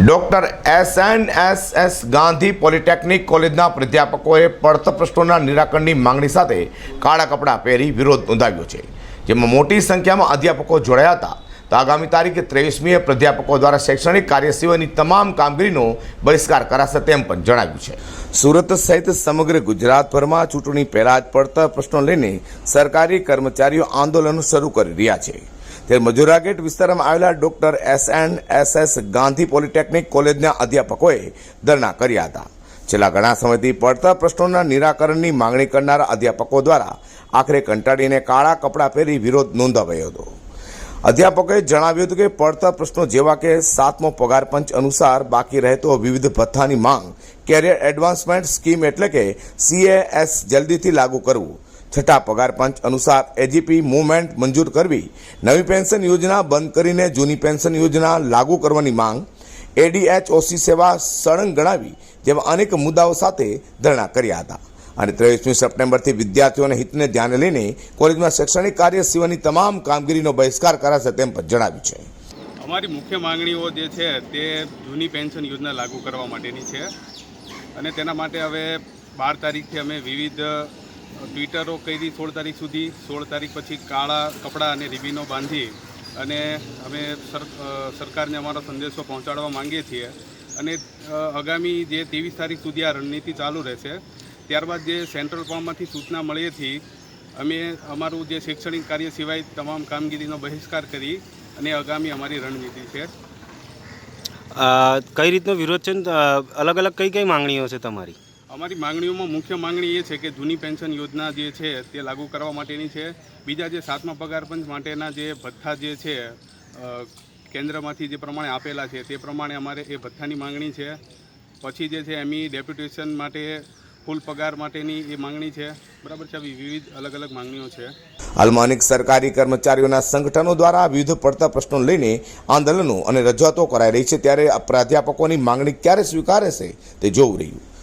Doctor S N S S Gandhi polytechnic કોલેજના પ્રાધ્યાપકોએ પડતર પ્રશ્નોના નિરાકરણની માંગણી સાથે કાળા કપડાં પહેરી વિરોધ નોંધાવ્યો છે, જેમાં મોટી સંખ્યામાં અધ્યાપકો જોડાયા હતા. તો આગામી તારીખ ત્રેવીસમીએ પ્રાધ્યાપકો દ્વારા શૈક્ષણિક કાર્ય સિવાયની તમામ કામગીરીનો બહિષ્કાર કરાશે તેમ પણ જણાવ્યું છે. સુરત સહિત સમગ્ર ગુજરાતભરમાં ચૂંટણી પહેલા જ પડતર પ્રશ્નો લઈને સરકારી કર્મચારીઓ આંદોલન શરૂ કરી રહ્યા છે. ત્યારે મજુરાગેટ વિસ્તારમાં આવેલા doctor S N S S Gandhi polytechnic કોલેજના અધ્યાપકોએ ધરણા કર્યા હતા. છેલ્લા ઘણા સમયથી પડતર પ્રશ્નોના નિરાકરણની માંગણી કરનારા અધ્યાપકો દ્વારા આખરે કંટાળીને કાળા કપડાં પહેરી વિરોધ નોંધાવ્યો હતો. અધ્યાપકોએ જણાવ્યું હતું કે પડતર પ્રશ્નો જેવા કે સાતમો પગાર પંચ અનુસાર બાકી રહેતો વિવિધ ભથ્થાની માંગ, કેરિયર એડવાન્સમેન્ટ સ્કીમ એટલે કે સીએએસ જલ્દીથી લાગુ કરવું છઠ્ઠા પગાર પંચ અનુસાર એજીપી મુવમેન્ટ મંજૂર કરવી, નવી પેન્શન યોજના બંધ કરીને જૂની પેન્શન યોજના લાગુ કરવાની માંગ એડીએચઓસી સેવા સળંગ ગણાવી જેવા અનેક મુદ્દાઓ સાથે ધરણા કર્યા હતા. અને ત્રેવીસમી સપ્ટેમ્બરથી વિદ્યાર્થીઓના હિતને ધ્યાને લઈને કોલેજમાં શૈક્ષણિક કાર્ય સિવાયની તમામ કામગીરીનો બહિષ્કાર કરાશે તેમ પણ જણાવ્યું છે. અમારી મુખ્ય માંગણીઓ જે છે તે જૂની પેન્શન યોજના લાગુ કરવા માટેની છે. અને તેના માટે હવે બાર તારીખથી અમે વિવિધ ટ્વિટરો કરી સોળ તારીખ સુધી, સોળ તારીખ પછી કાળા કપડાં અને રિબીનો બાંધી અને અમે સર સરકારને અમારો સંદેશો પહોંચાડવા માંગીએ છીએ. અને આગામી જે ત્રેવીસ તારીખ સુધી આ રણનીતિ ચાલુ રહેશે, ત્યારબાદ જે સેન્ટ્રલ ફોર્મમાંથી સૂચના મળીએથી અમે અમારું જે શૈક્ષણિક કાર્ય સિવાય તમામ કામગીરીનો બહિષ્કાર કરી અને આગામી અમારી રણનીતિ છે. કઈ રીતનો વિરોધ છે? અલગ અલગ કઈ કઈ માંગણીઓ છે તમારી? અમારી માંગણીઓમાં મુખ્ય માંગણી એ છે કે જૂની પેન્શન યોજના જે છે તે લાગુ કરવા માટેની છે. બીજા જે સાતમા પગાર પંચ માટેના જે ભથ્થા જે છે કેન્દ્રમાંથી જે પ્રમાણે આપેલા છે તે પ્રમાણે અમારે એ ભથ્થાની માંગણી છે. પછી જે છે એમઈ ડેપ્યુટેશન માટે ફૂલ પગાર માટેની એ માંગણી છે. બરાબર છે વિવિધ અલગ અલગ માંગણીઓ છે. હાલમાં અનેક સરકારી કર્મચારીઓના સંગઠનો દ્વારા વિવિધ પડતા પ્રશ્નો લઈને આંદોલનો અને રજૂઆતો કરાઈ રહી છે. ત્યારે પ્રાધ્યાપકોની માંગણી ક્યારે સ્વીકારે છે તે જોવું રહ્યું.